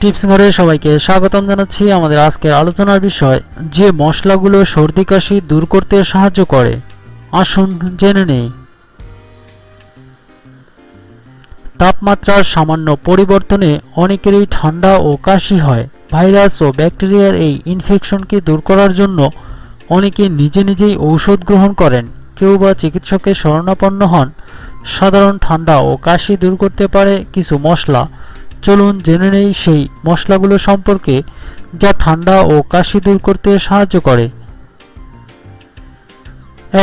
Tips ঘরে সবাইকে স্বাগতম জানাচ্ছি আমাদের আজকের আলোচনার বিষয়, যে মশলাগুলো সর্দি কাশি দূর করতে সাহায্য করে। আসুন জেনে নেই। তাপমাত্রার সামান্য পরিবর্তনে অনেকেরই ঠান্ডা ও কাশি হয়। ভাইরাস ও ব্যাকটেরিয়ার এই ইনফেকশনকে দূর করার জন্য অনেকে নিজে নিজেই ঔষধ গ্রহণ করেন। কেউ বা চিকিৎসকের শরণাপন্ন হন। সাধারণ ঠান্ডা ও কাশি দূর করতে পারে কিছু মশলা। চলুন জেনে নেই সেই মশলাগুলো সম্পর্কে, যা ঠান্ডা ও কাশি দূর করতে সাহায্য করে।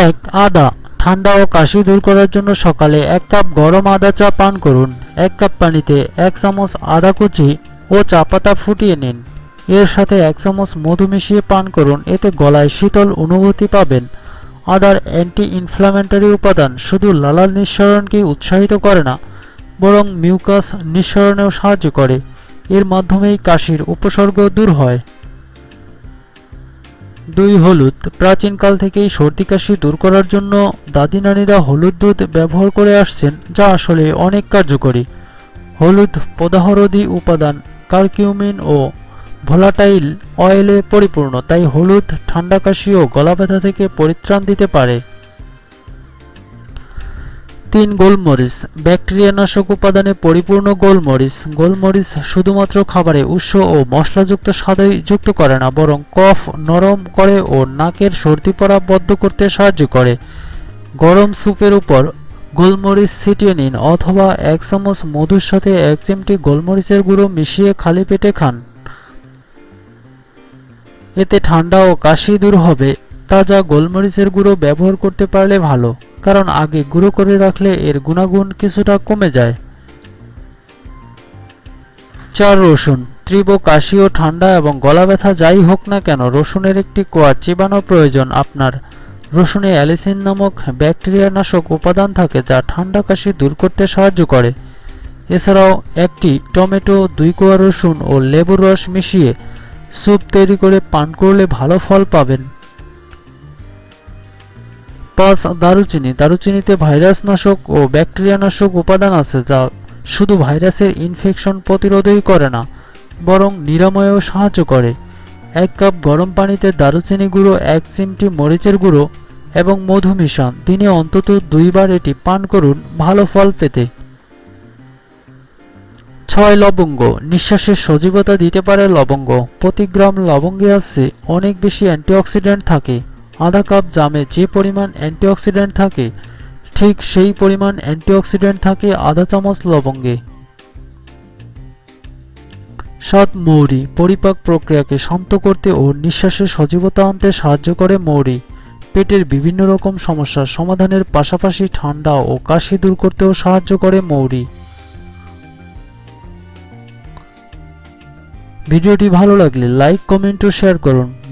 এক, আদা। ঠান্ডা ও কাশি দূর করার জন্য সকালে এক কাপ গরম আদা চা পান করুন। এক কাপ পানিতে এক চামচ আদা কুচি ও চা পাতা ফুটিয়ে নিন। এর সাথে এক চামচ মধু মিশিয়ে পান করুন, এতে গলায় শীতল অনুভূতি পাবেন। আদার অ্যান্টি ইনফ্লামেটরি উপাদান শুধু লালার নিঃসরণকে উৎসাহিত করে না বরং মিউকাস নিঃসরণেও সাহায্য করে। এর মাধ্যমেই কাশির উপসর্গ দূর হয়। দুই হলুদ। প্রাচীনকাল থেকেই সর্দি কাশি দূর করার জন্য দাদি হলুদ দুধ ব্যবহার করে আসছেন, যা আসলে অনেক কার্যকরী। হলুদ পদাহরদি উপাদান, কার্কিউমিন ও ভোলাটাইল অয়েলে পরিপূর্ণ, তাই হলুদ ঠান্ডা কাশি ও গলা ব্যথা থেকে পরিত্রাণ দিতে পারে। তিন গোলমরিচ। ব্যাকটেরিয়ানাশক উপাদানে পরিপূর্ণ গোলমরিচ। গোলমরিচ শুধুমাত্র খাবারে উৎস ও মশলাযুক্ত স্বাদই যুক্ত করে না, বরং কফ নরম করে ও নাকের সর্দি পড়া বদ্ধ করতে সাহায্য করে। গরম স্যুপের উপর গোলমরিচ ছিটিয়ে নিন, অথবা এক চামচ মধুর সাথে এক চিমটি গোলমরিচের গুঁড়ো মিশিয়ে খালি পেটে খান। এতে ঠান্ডা ও কাশি দূর হবে। তাজা গোলমরিচের গুঁড়ো ব্যবহার করতে পারলে ভালো, কারণ আগে গুঁড়ো করে রাখলে এর গুণাগুণ কিছুটা কমে যায়। চার রসুন, তীব্র কাশি ও ঠান্ডা এবং গলা ব্যথা যাই হোক না কেন, রসুনের একটি কোয়া চিবানো প্রয়োজন আপনার। রসুনে অ্যালিসিন নামক ব্যাকটেরিয়া নাশক উপাদান থাকে যা ঠান্ডা কাশি দূর করতে সাহায্য করে। এছাড়াও একটি টমেটো, দুই কোয়া রসুন ও লেবুর রস মিশিয়ে স্যুপ তৈরি করে পান করলে ভালো ফল পাবেন। পাঁচ দারুচিনি। দারুচিনিতে ভাইরাস নাশক ও ব্যাকটেরিয়া নাশক উপাদান আছে যা শুধু ভাইরাসের ইনফেকশন প্রতিরোধই করে না, বরং নিরাময়েও সাহায্য করে। এক কাপ গরম পানিতে দারুচিনি গুঁড়ো, এক চিমটি মরিচের গুঁড়ো এবং মধু মিশান। দিনে অন্তত দুইবার এটি পান করুন, ভালো ফল পেতে। ছয় লবঙ্গ। নিঃশ্বাসের সজীবতা দিতে পারে লবঙ্গ। প্রতি গ্রাম লবঙ্গে আছে অনেক বেশি অ্যান্টিঅক্সিডেন্ট থাকে। আধা কাপ জামে যে পরিমাণ অ্যান্টিঅক্সিডেন্ট থাকে, ঠিক সেই পরিমাণ অ্যান্টিঅক্সিডেন্ট থাকে আধা চামচ লবঙ্গে। সাত, মৌরি। পরিপাক প্রক্রিয়াকে শান্ত করতে ও নিঃশ্বাসের সজীবতা আনতে সাহায্য করে মৌরি। পেটের বিভিন্ন রকম সমস্যার সমাধানের পাশাপাশি ঠান্ডা ও কাশি দূর করতেও সাহায্য করে মৌরি। ভিডিওটি ভালো লাগলে লাইক, কমেন্ট ও শেয়ার করুন।